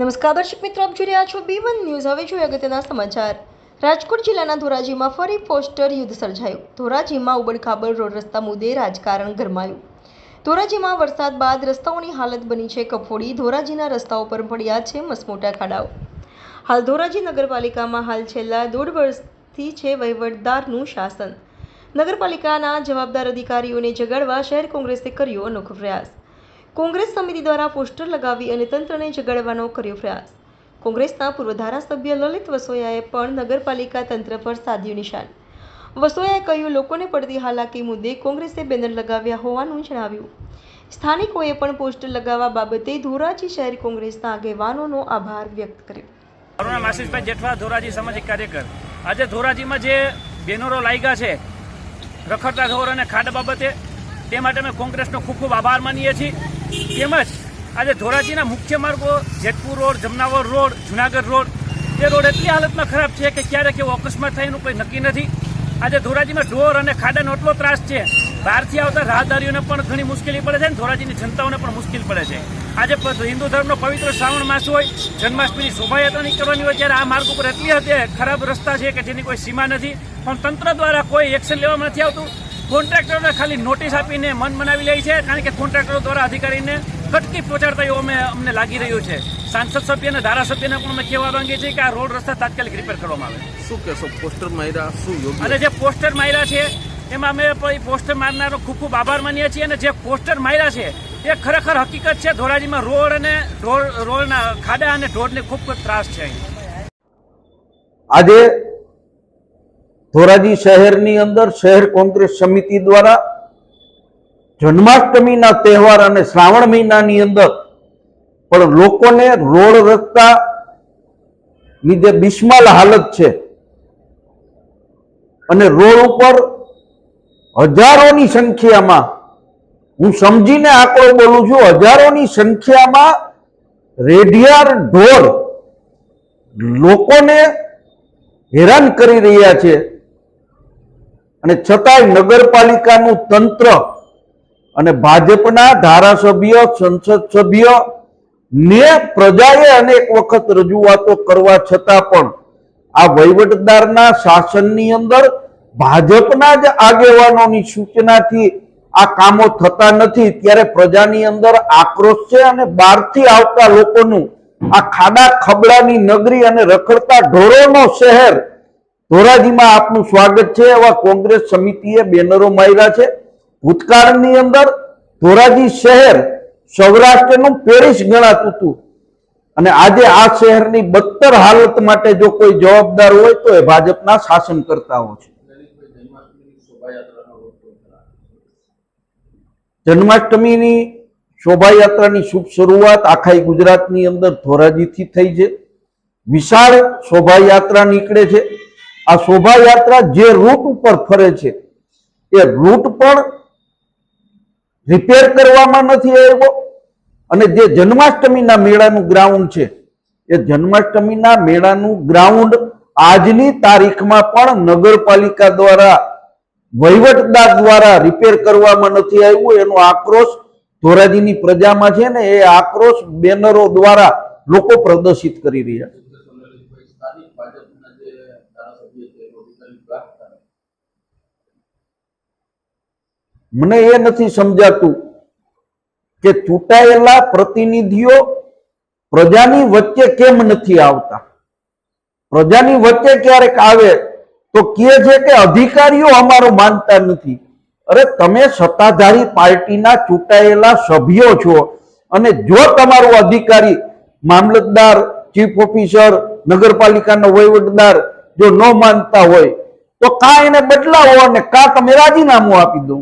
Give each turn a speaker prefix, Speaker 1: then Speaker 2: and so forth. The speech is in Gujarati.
Speaker 1: નમસ્કાર દર્શક મિત્રો, આપ જોઈ રહ્યા છો બી વન ન્યૂઝ હવે જોઈએ અગત્યના સમાચાર. રાજકોટ જિલ્લાના ધોરાજીમાં ફરી પોસ્ટર યુદ્ધ સર્જાયું. ધોરાજીમાં ઉબડખાબડ રોડ રસ્તા મુદ્દે રાજકારણ ગરમાયું. ધોરાજીમાં વરસાદ બાદ રસ્તાઓની હાલત બની છે કફોડી. ધોરાજીના રસ્તાઓ પર પડ્યા છે મસમોટા ખાડાઓ. હાલ ધોરાજી નગરપાલિકામાં હાલ છેલ્લા દોઢ વર્ષથી છે વહીવટદારનું શાસન. નગરપાલિકાના જવાબદાર અધિકારીઓને જગાડવા શહેર કોંગ્રેસે કર્યો અનોખો પ્રયાસ. કોંગ્રેસ સમિતિ દ્વારા પોસ્ટર લગાવી અને તંત્રને જગાડવાનો કર્યો પ્રયાસ. કોંગ્રેસના પૂર્વ ધારાસભ્ય લલિત વસોયાએ પણ નગરપાલિકા તંત્ર પર સાધ્યું નિશાન. વસોયાએ કહ્યું, લોકોને પડતી હાલાકી મુદ્દે કોંગ્રેસે બેનર લગાવ્યા હોવાનું જણાવ્યું. સ્થાનિકોએ પણ પોસ્ટર લગાવવા બાબતે ધોરાજી શહેર કોંગ્રેસના આગેવાનોનો આભાર વ્યક્ત કર્યો.
Speaker 2: મારું નામ આશીષભાઈ જેઠવા, ધોરાજી સામાજિક કાર્યકર. આજે ધોરાજીમાં જે બેનરો લાગ્યા છે, રખડતા ઢોર અને ખાડા બાબતે, તે માટે અમે કોંગ્રેસનો ખૂબ ખૂબ આભાર માનીએ છીએ. તેમજ આજે ધોરાજીના મુખ્ય માર્ગો, Jetpur road, Jamnavar road, Junagadh road, એ રોડ એટલી હાલતમાં ખરાબ છે કે ક્યારેક એવો અકસ્માત થાય એનું કોઈ નક્કી નથી. આજે ધોરાજીમાં ઢોર અને ખાડાનો એટલો ત્રાસ છે, બહારથી આવતા રાહદારીઓને પણ ઘણી મુશ્કેલી પડે છે અને ધોરાજીની જનતાઓને પણ મુશ્કેલ પડે છે. આજે હિન્દુ ધર્મનો પવિત્ર શ્રાવણ માસ હોય, જન્માષ્ટમીની શોભાયાત્રા નીકળવાની હોય, ત્યારે આ માર્ગ ઉપર એટલી હદે ખરાબ રસ્તા છે કે જેની કોઈ સીમા નથી. પણ તંત્ર દ્વારા કોઈ એક્શન લેવામાં નથી આવતું. કોન્ટ્રાક્ટરોને ખાલી નોટિસ આપીને મન મનાવી લે છે કારણ કે કોન્ટ્રાક્ટરો દ્વારા અધિકારીને કટકી પહોંચાડતા એવું અમે અમને લાગી રહ્યું છે. સાંસદ સભ્ય અને ધારાસભ્યને પણ અમે કહેવા માંગીએ છીએ કે આ રોડ રસ્તા તાત્કાલિક રિપેર કરવામાં આવે.
Speaker 3: શું કહેશો? પોસ્ટર માર્યા શું યોગ્ય?
Speaker 2: અને જે પોસ્ટર માર્યા છે એમાં અમે પોસ્ટર મારનારો ખૂબ ખૂબ આભાર માનીએ છીએ અને જે પોસ્ટર માર્યા છે એ ખરેખર હકીકત છે ધોરાજીમાં રોડ અને ઢોળ રોડના ખાડા અને ઢોરને ખૂબ ખૂબ ત્રાસ છે
Speaker 3: આજે ધોરાજી શહેરની અંદર શહેર કોંગ્રેસ સમિતિ દ્વારા જન્માષ્ટમીના તહેવાર અને શ્રાવણ મહિનાની અંદર પણ લોકોને રોડ રસ્તા ની જે બિસ્માલ હાલત છે. અને રોડ ઉપર હજારોની સંખ્યામાં, હું સમજીને આંકડો બોલું છું, હજારોની સંખ્યામાં રેઢિયાર ઢોર લોકોને હેરાન કરી રહ્યા છે. અને છતાંય નગરપાલિકાનું તંત્ર અને ભાજપના ધારાસભ્ય, સંસદ સભ્ય ને પ્રજાએ અનેક વખત રજૂઆતો કરવા છતાં પણ આ વહીવટદારના શાસનની અંદર ભાજપના જ આગેવાનોની સૂચનાથી આ કામો થતા નથી. ત્યારે પ્રજાની અંદર આક્રોશ છે અને બહારથી આવતા લોકોનું આ ખાડા ખબડાની નગરી અને રખડતા ઢોરોનો શહેર ધોરાજીમાં આપનું સ્વાગત છે. એવા કોંગ્રેસ સમિતિએ બેનરો માર્યા છે. ભૂતકાળની અંદર ધોરાજી શહેર સૌરાષ્ટ્રનું પેરિસ ગણાતું હતું. અને આજે આ શહેરની બદતર હાલત માટે જો કોઈ જવાબદાર હોય તો એ ભાજપના શાસનકર્તાઓ છે. જન્માષ્ટમીની શોભાયાત્રાની શુભ શરૂઆત આખા ગુજરાતની અંદર ધોરાજીથી થઈ છે. વિશાળ શોભાયાત્રા નીકળે છે. આ શોભાયાત્રા જે રૂટ ઉપર ફરે છે, એ રૂટ પણ રિપેર કરવામાં નથી આવ્યો અને જે જન્માષ્ટમીના મેળાનું ગ્રાઉન્ડ છે, એ જન્માષ્ટમીના મેળાનું ગ્રાઉન્ડ આજની તારીખમાં પણ નગરપાલિકા દ્વારા, વહીવટદાર દ્વારા રિપેર કરવામાં નથી આવ્યું. એનો આક્રોશ ધોરાજીની પ્રજામાં છે ને એ આક્રોશ બેનરો દ્વારા લોકો પ્રદર્શિત કરી રહ્યા છે. મને એ નથી સમજાતું કે ચૂંટાયેલા પ્રતિનિધિઓ પ્રજાની વચ્ચે કેમ નથી આવતા? પ્રજાની વચ્ચે ક્યારેક આવે તો કહે છે કે અધિકારીઓ અમારો માનતા નથી. અરે તમે સત્તાધારી પાર્ટીના ચૂંટાયેલા સભ્યો છો અને જો તમારો અધિકારી મામલતદાર, ચીફ ઓફિસર, નગરપાલિકાનો વહીવટદાર જો ન માનતા હોય, તો કા એને બદલાવો અને કા તમે રાજીનામું આપી દો.